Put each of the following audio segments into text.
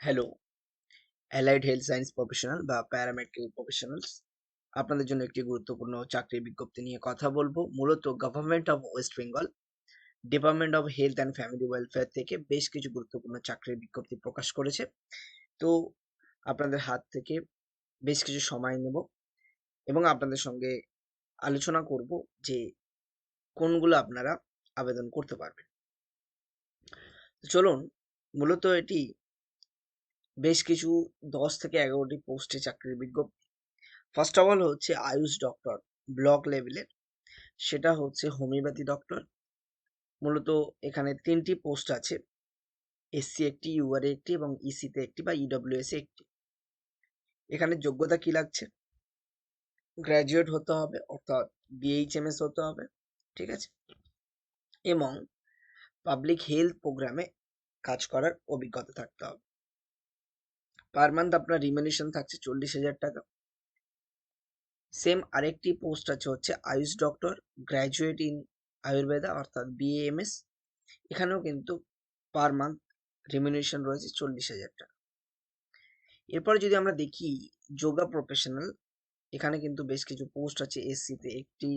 Hello allied health science professional বা paramedical professionals আপনাদের জন্য একটি গুরুত্বপূর্ণ চাকরির বিজ্ঞপ্তি নিয়ে কথা বলব। মূলত government of West Bengal department of health and family welfare থেকে বেশ কিছু গুরুত্বপূর্ণ চাকরির বিজ্ঞপ্তি প্রকাশ করেছে। তো আপনাদের হাত থেকে বেশ কিছু সময় নেব এবং আপনাদের সঙ্গে আলোচনা করব যে কোনগুলো আপনারা আবেদন করতে পারবেন। চলুন, মূলত এটি বেশ কিছু দশ থেকে এগারোটি পোস্টে চাকরির বিজ্ঞপ্তি। ফার্স্ট অফ অল হচ্ছে আয়ুষ ডক্টর ব্লক লেভেলের সেটা হচ্ছে হোমিওপ্যাথি ডক্টর মূলত এখানে তিনটি পোস্ট আছে। এসসি একটি ইউআরএ একটি এবং ইসিতে একটি বা ইডব্লিউএস একটি। এখানে যোগ্যতা কি লাগছে? গ্র্যাজুয়েট হতে হবে, অর্থাৎ বিএইচএমএস হতে হবে, ঠিক আছে? এবং পাবলিক হেলথ প্রোগ্রামে কাজ করার অভিজ্ঞতা থাকতে হবে। পার মান্থ আপনার রিমিনেশন থাকছে চল্লিশ হাজার টাকা। সেম আরেকটি পোস্ট আছে হচ্ছে AYUSH doctor graduate in Ayurveda অর্থাৎ বিএএমএস এখানেও কিন্তু পার মান্থ রিমিনেশন রয়েছে চল্লিশ হাজার টাকা। এরপরে যদি আমরা দেখি যোগা প্রফেশনাল এখানে কিন্তু বেশ কিছু পোস্ট আছে এসসিতে একটি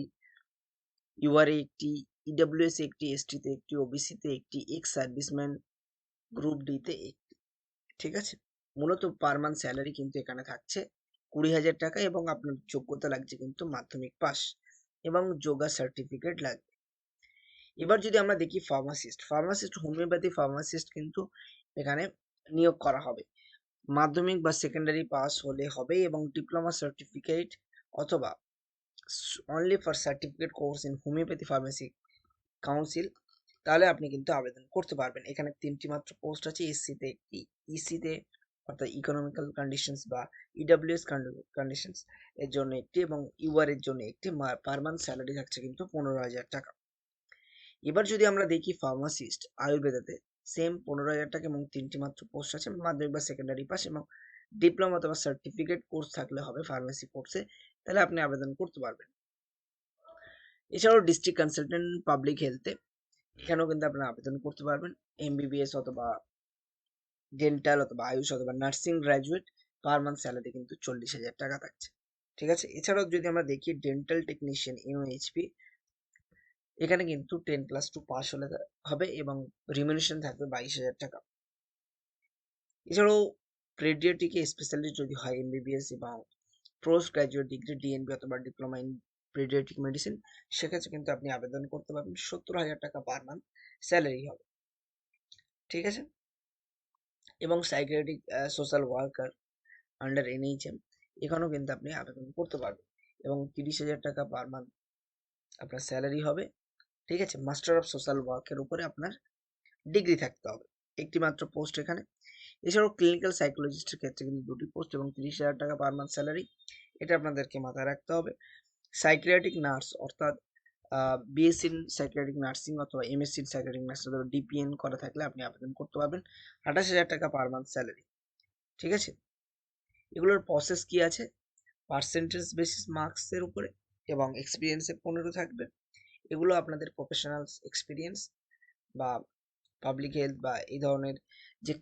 ইউআরএ একটি ইডব্লিউএস একটি এসটিতে একটি ওবিসিতে একটি এক্স সার্ভিসম্যান গ্রুপ ডিতে একটি। ঠিক আছে? মূলত পার মান্থ স্যালারি কিন্তু এখানে থাকছে কুড়ি হাজার টাকা এবং আপনার যোগ্যতা লাগছে কিন্তু মাধ্যমিক পাস এবং যোগা সার্টিফিকেট লাগবে। এবার যদি আমরা দেখি ফার্মাসিস্ট ফার্মাসিস্ট হোমিওপ্যাথি ফার্মাসিস্ট কিন্তু এখানে নিয়োগ করা হবে। মাধ্যমিক বা সেকেন্ডারি পাস হলে হবে এবং ডিপ্লোমা সার্টিফিকেট অথবা only for certificate course in homeopathy pharmacy council তাহলে আপনি কিন্তু আবেদন করতে পারবেন। এখানে তিনটি মাত্র পোস্ট আছে এসসিতে একটি ইসিতে অর্থাৎ ইকোনমিক্যাল কন্ডিশনস বা ইডাব্লিউএস কন্ডিশনস এর জন্য একটি এবং ইউআর এর জন্য একটি পার মান্থ স্যালারি থাকছে কিন্তু পনেরো হাজার টাকা। এবার যদি আমরা দেখি ফার্মাসিস্ট আয়ুর্বেদাতে সেম পনেরো হাজার টাকা এবং তিনটি মাত্র পোস্ট আছে, মাধ্যমিক বা সেকেন্ডারি পাস এবং ডিপ্লোমা অথবা সার্টিফিকেট কোর্স থাকলে হবে ফার্মেসি কোর্সে তাহলে আপনি আবেদন করতে পারবেন। এছাড়াও ডিস্ট্রিক্ট কনসালটেন্ট পাবলিক হেলথে এখানেও কিন্তু আপনি আবেদন করতে পারবেন এমবিবিএস অথবা ডেন্টাল অথবা আয়ুষ অথবা nursing graduate per month salary কিন্তু চল্লিশ হাজার টাকা থাকছে। ঠিক আছে? এছাড়াও যদি আমরা দেখি ডেন্টাল টেকনিশিয়ান ইউএইচপি এখানে কিন্তু টেন প্লাস টু পাস হলে হবে এবং রিমিনেশন থাকবে বাইশ হাজার টাকা। এছাড়াও পেডিয়াট্রিকে স্পেশালিস্ট যদি হয় এমবিবিএস এবং পোস্ট গ্র্যাজুয়েট ডিগ্রি ডিএনবি অথবা ডিপ্লোমা ইন পেডিয়াট্রিক মেডিসিন সেক্ষেত্রে কিন্তু আপনি আবেদন করতে পারবেন। সত্তর হাজার টাকা পার মান্থ স্যালারি হবে। ঠিক আছে? এবং psychiatric social worker under NHM এখানেও কিন্তু আপনি আবেদন করতে পারবেন। এবং তিরিশ হাজার টাকা পার মান্থ আপনার স্যালারি হবে। ঠিক আছে? মাস্টার অফ সোশ্যাল ওয়ার্কের উপরে আপনার ডিগ্রি থাকতে হবে। একটি মাত্র পোস্ট এখানে। এছাড়াও ক্লিনিক্যাল সাইকোলজিস্টের ক্ষেত্রে কিন্তু দুটি পোস্ট এবং তিরিশ হাজার টাকা পার মান্থ স্যালারি এটা আপনাদেরকে মাথায় রাখতে হবে। সাইকিয়াট্রিক নার্স অর্থাৎ বিএসসি ইন নার্সিং অথবা এমএসসি ইন নার্সিং অথবা ডিপিএন করা থাকলে আপনি আবেদন করতে পারবেন। আঠাশ হাজার টাকা পার মান্থ স্যালারি ঠিক আছে? এগুলোর প্রসেস কি আছে? পার্সেন্টেজ বেসিস মার্কসের উপরে এবং এক্সপিরিয়েন্সে পনেরো থাকবে। এগুলো আপনাদের প্রফেশনাল এক্সপিরিয়েন্স বা পাবলিক হেলথ বা এই ধরনের যে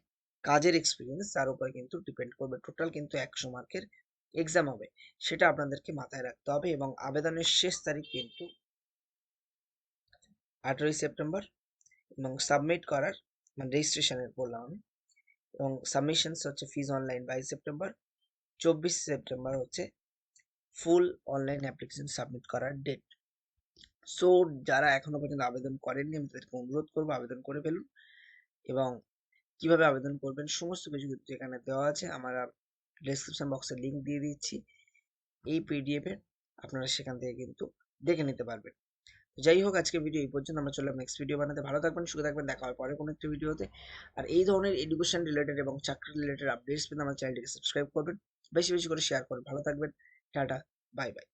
কাজের এক্সপিরিয়েন্স তার উপরে কিন্তু ডিপেন্ড করবে। টোটাল কিন্তু একশো মার্কের এক্সাম হবে, সেটা আপনাদেরকে মাথায় রাখতে হবে এবং আবেদনের শেষ তারিখ কিন্তু আঠেরোই সেপ্টেম্বর এবং সাবমিট করার মানে রেজিস্ট্রেশনের বললাম আমি, এবং সাবমিশনস হচ্ছে ফিজ অনলাইন বাইশ সেপ্টেম্বর, চব্বিশ সেপ্টেম্বর হচ্ছে ফুল অনলাইন অ্যাপ্লিকেশন সাবমিট করার ডেট সো যারা এখনও পর্যন্ত আবেদন করেননি, আমি তাদেরকে অনুরোধ করব আবেদন করে ফেলুন এবং কীভাবে আবেদন করবেন সমস্ত কিছু কিন্তু এখানে দেওয়া আছে। আমরা ডেসক্রিপশন বক্সে লিঙ্ক দিয়ে দিচ্ছি। এই পিডিএফ আপনারা সেখান থেকে কিন্তু দেখে নিতে পারবেন। যাই হোক আজকে ভিডিও এই পর্যন্ত, আমরা চললাম নেক্সট ভিডিও বানাতে। ভালো থাকবেন, সুখে থাকবেন, দেখা হয় পরে কোনো একটি ভিডিওতে আর এই ধরনের এডুকেশন রিলেটেড এবং চাকরি রিলেটেড আপডেটস পেতে আমার চ্যানেলটিকে সাবস্ক্রাইব করবেন। বেশি বেশি করে শেয়ার করবেন। ভালো থাকবেন, টাটা বাই বাই